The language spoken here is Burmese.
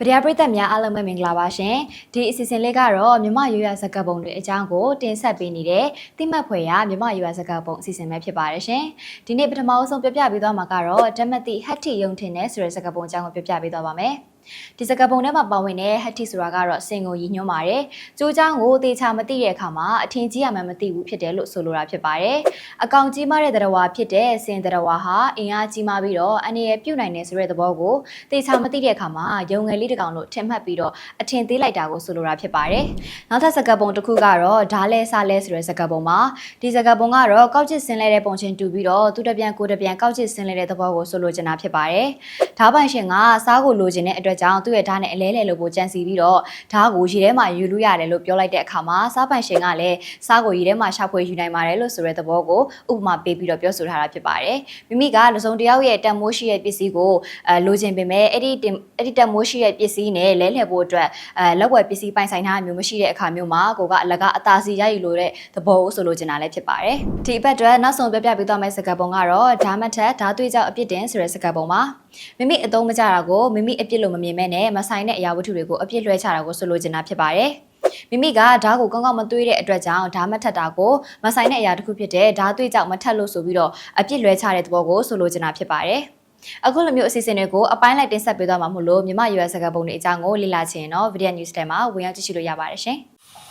ပရိယာပရိသတ်များအားလုံးပဲမင်္ဂလာပါရှင်ဒီအစီအစဉ်လေးကတော့မြမရွရစကပုံတွေအကြောင်းကိုတင်ဆက်ပေးနေတဲ့တိမတ်ဖွယ်ရမြမရွရစကပုံအစီအစဉ်ပဲဖြစ်ပါတယ်ရှင်ဒီနေ့ပထမအဆုံးပြပြပေးသွားမှာကတော့ဓမ္မတိဟတ်တိယုံထင်တဲ့ဆိုတဲ့စကပုံအကြောင်းကိုပြပြပေးသွားပါမယ် ဒီစကပုံထဲမှာပါဝင်တဲ့ဟတ်တိဆိုတာကတော့စင်ကိုရည်ညွှန်းပါတယ်။ကြိုးချောင်းကိုတေချာမသိတဲ့အခါမှာအထင်ကြီးရမှမသိဘူးဖြစ်တယ်လို့ဆိုလိုတာဖြစ်ပါတယ်။အကောင်ကြီးမားတဲ့တရဝါဖြစ်တဲ့စင်တရဝါဟာအင်အားကြီးမားပြီးတော့အနေရပြုတ်နိုင်တယ်ဆိုတဲ့သဘောကိုတေချာမသိတဲ့အခါမှာရုံငယ်လေးတစ်ကောင်လို့ထင်မှတ်ပြီးတော့အထင်သေးလိုက်တာကိုဆိုလိုတာဖြစ်ပါတယ်။နောက်ထပ်စကပုံတစ်ခုကတော့ဓာလဲဆာလဲဆိုတဲ့စကပုံမှာဒီစကပုံကတော့ကောက်ချစ်ဆင်းလဲတဲ့ပုံချင်းတူပြီးတော့သူတစ်ပြန်ကိုယ်တစ်ပြန်ကောက်ချစ်ဆင်းလဲတဲ့သဘောကိုဆိုလိုချင်တာဖြစ်ပါတယ်။ဓာပိုင်ရှင်ကစားကိုလိုချင်တဲ့အတွက်ကြောင့်သူ့ရဲ့ဓာနဲ့အလဲလဲလို့ပိုကြံစီပြီးတော့ဓာကိုရေထဲမှာယူလို့ရတယ်လို့ပြောလိုက်တဲ့အခါမှာစားပိုင်ရှင်ကလည်းစားကိုရေထဲမှာရှာဖွေယူနိုင်ပါတယ်လို့ဆိုတဲ့သဘောကိုဥပမာပေးပြီးတော့ပြောဆိုထားတာဖြစ်ပါတယ်။မိမိကလူစုံတယောက်ရဲ့တန်မိုးရှိရဲ့ပစ္စည်းကိုအဲလိုချင်ပေမဲ့အဲ့ဒီတင်အဲ့ဒီတန်မိုးရှိရဲ့ပစ္စည်းနဲ့လဲလှယ်ဖို့အတွက်အဲလက်ဝယ်ပစ္စည်းပိုင်ဆိုင်ထားမျိုးမရှိတဲ့အခါမျိုးမှာကိုကအလကအသာစီရယူလို့တဲ့သဘောကိုဆိုလိုချင်တာလည်းဖြစ်ပါတယ်။ဒီအပတ်အတွက်နောက်ဆုံးပြပြပေးသွားမယ့်စကားပုံကတော့ဓာမထက်ဓာသွေးကြောင့်အပြစ်တင်ဆိုတဲ့စကားပုံပါ မိမိအသုံးမကျတာကိုမိမိအပြစ်လို့မမြင်မဲ့နဲ့မဆိုင်တဲ့အရာဝတ္ထုတွေကိုအပြစ်လွှဲချတာကိုဆိုလိုချင်တာဖြစ်ပါတယ်။မိမိကဓာတ်ကိုကောင်းကောင်းမသွေးတဲ့အတွက်ကြောင့်ဓာတ်မထက်တာကိုမဆိုင်တဲ့အရာတစ်ခုဖြစ်တဲ့ဓာတ်သွေးကြောင့်မထက်လို့ဆိုပြီးတော့အပြစ်လွှဲချတဲ့သဘောကိုဆိုလိုချင်တာဖြစ်ပါတယ်။အခုလိုမျိုးအစီအစဉ်တွေကိုအပိုင်းလိုက်တင်ဆက်ပေးသွားမှာမို့လို့မြမ US စကားပုံတွေအကြောင်းကိုလေ့လာချင်ရင်တော့ Video News ထဲမှာဝင်ရောက်ကြည့်ရှုလို့ရပါတယ်ရှင်။